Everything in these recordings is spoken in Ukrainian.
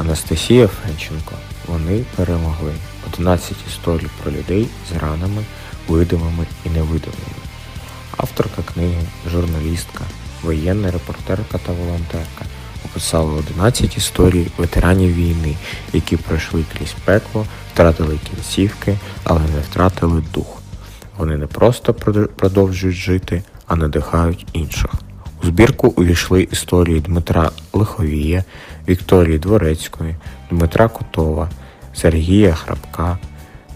Анастасія Фенченко. Вони перемогли 11 історій про людей з ранами, видимими і невидимими. Авторка книги, журналістка, воєнна репортерка та волонтерка описала 11 історій ветеранів війни, які пройшли крізь пекло, втратили кінцівки, але не втратили дух. Вони не просто продовжують жити, а надихають інших. У збірку увійшли історії Дмитра Лиховія, Вікторії Дворецької, Дмитра Котова, Сергія Храпка,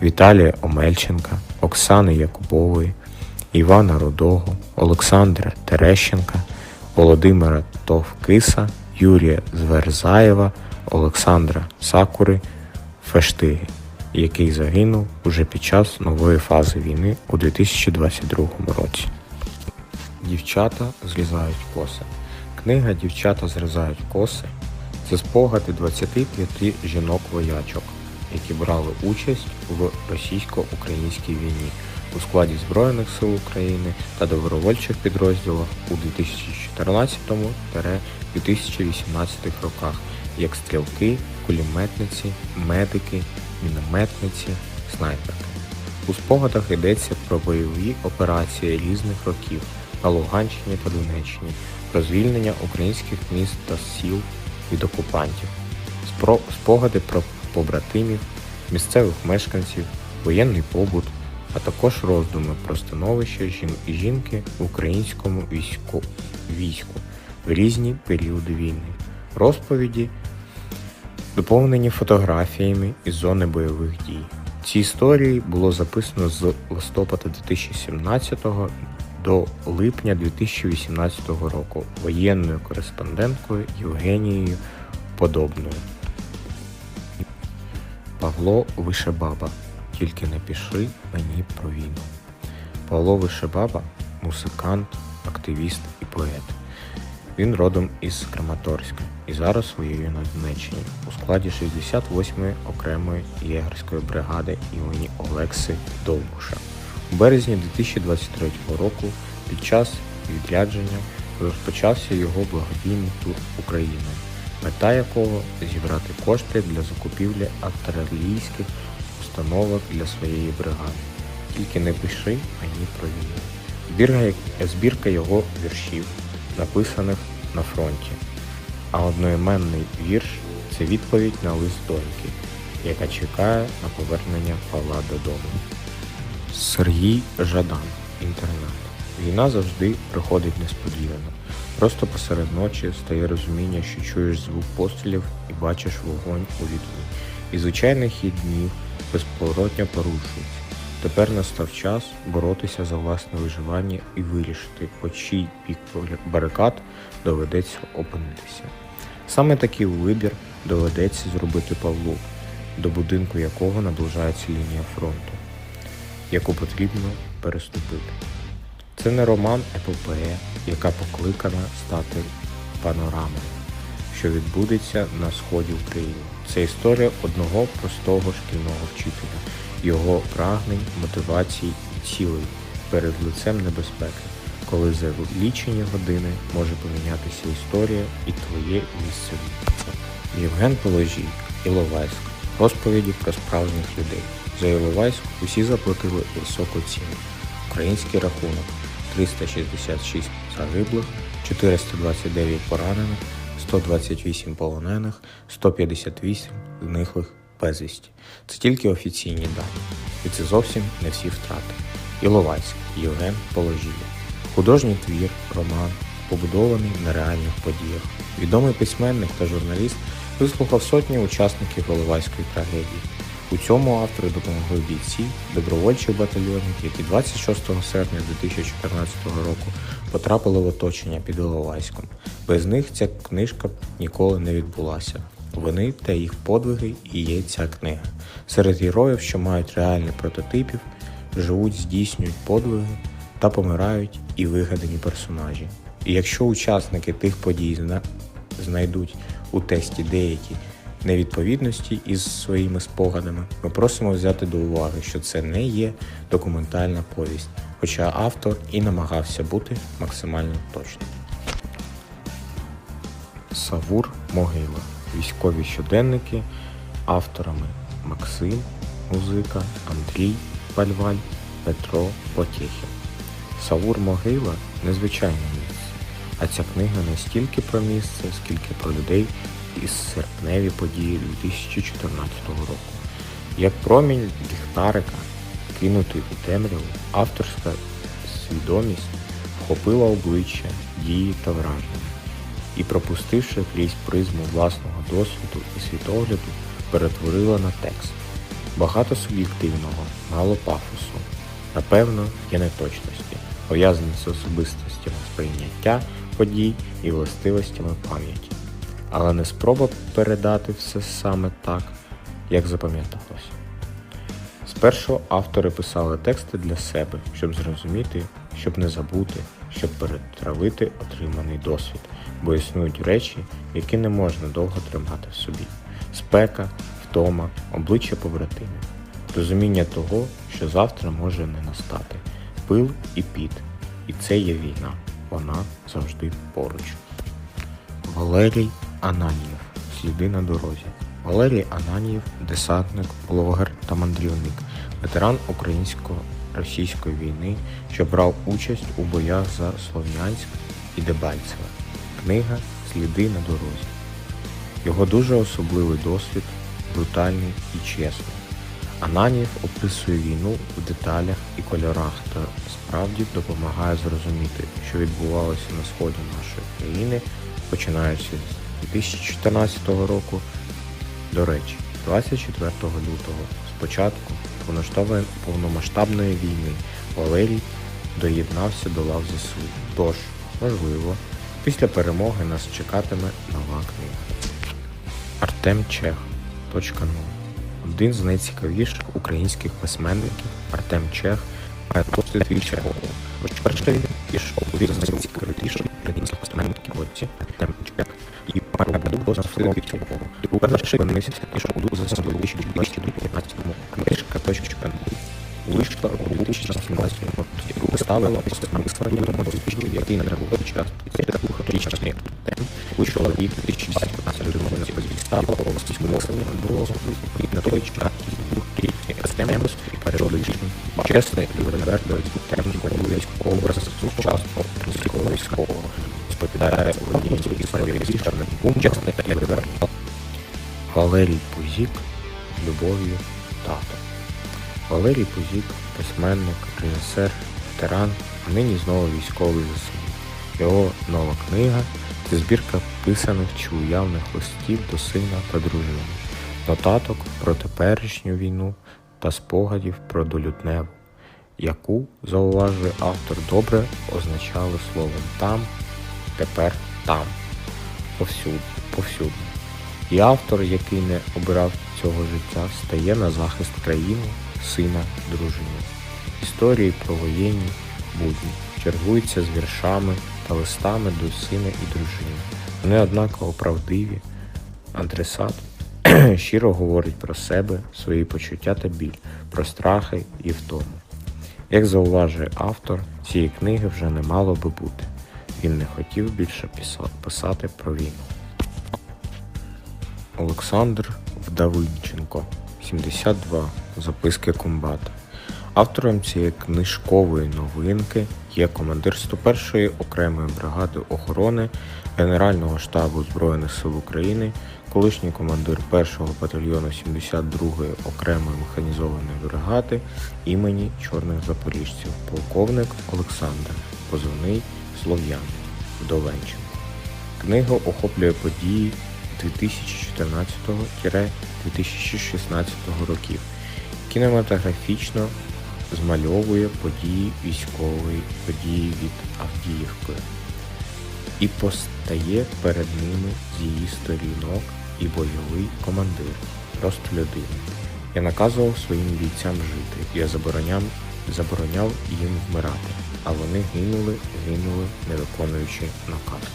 Віталія Омельченка, Оксани Якубової, Івана Рудого, Олександра Терещенка, Володимира Товкиса, Юрія Зверзаєва, Олександра Сакури, Фештиги, який загинув уже під час нової фази війни у 2022 році. Дівчата зрізають коси. Книга Дівчата зрізають коси це спогади 25 жінок-воячок, які брали участь в російсько-українській війні у складі Збройних сил України та добровольчих підрозділах у 2014-2018 роках як стрілки, кулеметниці, медики, мінометниці, снайперки. У спогадах йдеться про бойові операції різних років на Луганщині та Донеччині, про звільнення українських міст та сіл від окупантів, спогади про побратимів, місцевих мешканців, воєнний побут, а також роздуми про становище жінки в українському війську, війську в різні періоди війни, розповіді доповнені фотографіями із зони бойових дій. Ці історії було записано з листопада 2017 до липня 2018 року воєнною кореспонденткою Євгенією Подобною. Павло Вишебаба. Тільки не пиши мені про війну. Павло Вишебаба музикант, активіст і поет. Він родом із Краматорська і зараз воює на Донеччині у складі 68-ї окремої єгерської бригади імені Олекси Довбуша. У березні 2023 року під час відрядження розпочався його благодійний тур Україною, мета якого зібрати кошти для закупівлі артилерійських установок для своєї бригади. Тільки не пиши мені про війну. Збірка його віршів, написаних на фронті. А одноіменний вірш це відповідь на лист доньки, яка чекає на повернення Павла додому. Сергій Жадан. Інтернат. Війна завжди приходить несподівано. Просто посеред ночі стає розуміння, що чуєш звук пострілів і бачиш вогонь у вікні. І звичайний хід днів безповоротно порушується. Тепер настав час боротися за власне виживання і вирішити, по чий бік барикад доведеться опинитися. Саме такий вибір доведеться зробити Павлу, до будинку якого наближається лінія фронту, яку потрібно переступити. Це не роман епопея, яка покликана стати панорамою, що відбудеться на сході України. Це історія одного простого шкільного вчителя, його прагнень, мотивацій і цілей перед лицем небезпеки, коли за лічені години може помінятися історія і твоє місце. Євген Положій, Іловайськ. Розповіді про справжніх людей. За Іловайськ усі заплатили високу ціну. Український рахунок 366 загиблих, 429 поранених, 128 полонених, 158 зниклих безвісті. Це тільки офіційні дані. І це зовсім не всі втрати. Іловайськ, Євген Положія. Художній твір, роман, побудований на реальних подіях. Відомий письменник та журналіст вислухав сотні учасників Іловайської трагедії. У цьому автору допомогли бійці добровольчих батальйонів, які 26 серпня 2014 року потрапили в оточення під Іловайськом. Без них ця книжка ніколи не відбулася. Вони та їх подвиги і є ця книга. Серед героїв, що мають реальних прототипів, живуть, здійснюють подвиги та помирають і вигадані персонажі. І якщо учасники тих подій зна- знайдуть у тесті деякі невідповідності із своїми спогадами, ми просимо взяти до уваги, що це не є документальна повість, хоча автор і намагався бути максимально точним. Савур Могила. військові щоденники авторами Максим Музика, Андрій Пальваль, Петро Потєхін. Савур Могила незвичайне місце, а ця книга не стільки про місце, скільки про людей із серпневі події 2014 року. Як промінь ліхтарика, кинутий у темряву, авторська свідомість вхопила обличчя, дії та враження і, пропустивши крізь призму власного досвіду і світогляду, перетворила на текст. Багато суб'єктивного, мало пафосу. Напевно, є неточності, пов'язані з особистостями сприйняття подій і властивостями пам'яті. Але не спроба передати все саме так, як запам'яталося. Спершу автори писали тексти для себе, щоб зрозуміти, щоб не забути, щоб перетравити отриманий досвід, бо існують речі, які не можна довго тримати в собі: спека, втома, обличчя побратимів, розуміння того, що завтра може не настати, пил і піт. І це є війна. Вона завжди поруч. Валерій Ананієв. Сліди на дорозі. Валерій Ананієв десантник, блогер та мандрівник, ветеран українсько-російської війни, що брав участь у боях за Слов'янськ і Дебальцеве. Книга Сліди на дорозі. Його дуже особливий досвід, брутальний і чесний. Ананієв описує війну в деталях і кольорах та справді допомагає зрозуміти, що відбувалося на сході нашої країни, починаючи з 2014 року. До речі, 24 лютого, з початку повномасштабної війни, Валерій доєднався до лав ЗСУ. Тож, можливо, після перемоги нас чекатиме нова книга. Артем Чех. Один з найцікавіших українських письменників Артем Чех має досвід більше Перше він пішов у від найцікавіших українських письменників Артем пару буду за свого відчого. У перший місяць пішов у за себе у 2015 Книжка точка Вийшла у 2017 році. Виставила письменництво успішні, який не треба час. Це двохрічна смерть. Вийшла і в 2015 році виставила по російському мовленню було на той час естемус і перероблюючи чесний і вивердує темний образ сучасного російського військового. Споглядає українську історію зіщаних умчасних та вивердує. Валерій Пузік з любов'ю тато. Валерій Пузік, письменник, режисер, ветеран, а нині знову військовий ЗСУ. Його нова книга це збірка писаних чи уявних листів до сина та дружини, нотаток про теперішню війну та спогадів про долютневу, яку, зауважує автор, добре означали словом там, тепер там, повсюди, повсюдно. І автор, який не обирав цього життя, стає на захист країни, сина, дружини. Історії про воєнні будні чергуються з віршами та листами до сина і дружини. Вони однаково правдиві. Адресат щиро говорить про себе, свої почуття та біль, про страхи і втому. Як зауважує автор, цієї книги вже не мало би бути. Він не хотів більше писати про війну. Олександр Вдовинченко, 72. Записки комбата. Автором цієї книжкової новинки є командир 101-ї окремої бригади охорони Генерального штабу Збройних сил України, колишній командир 1-го батальйону 72-ї окремої механізованої бригади імені Чорних Запоріжців, полковник Олександр, позивний Слов'ян Вдовенченко. Книга охоплює події 2014-2016 років. Кінематографічно змальовує події військової події від Авдіївки і постає перед ними з її сторінок і бойовий командир, просто людина. Я наказував своїм бійцям жити, я забороняв, забороняв їм вмирати, а вони гинули, гинули, не виконуючи наказ.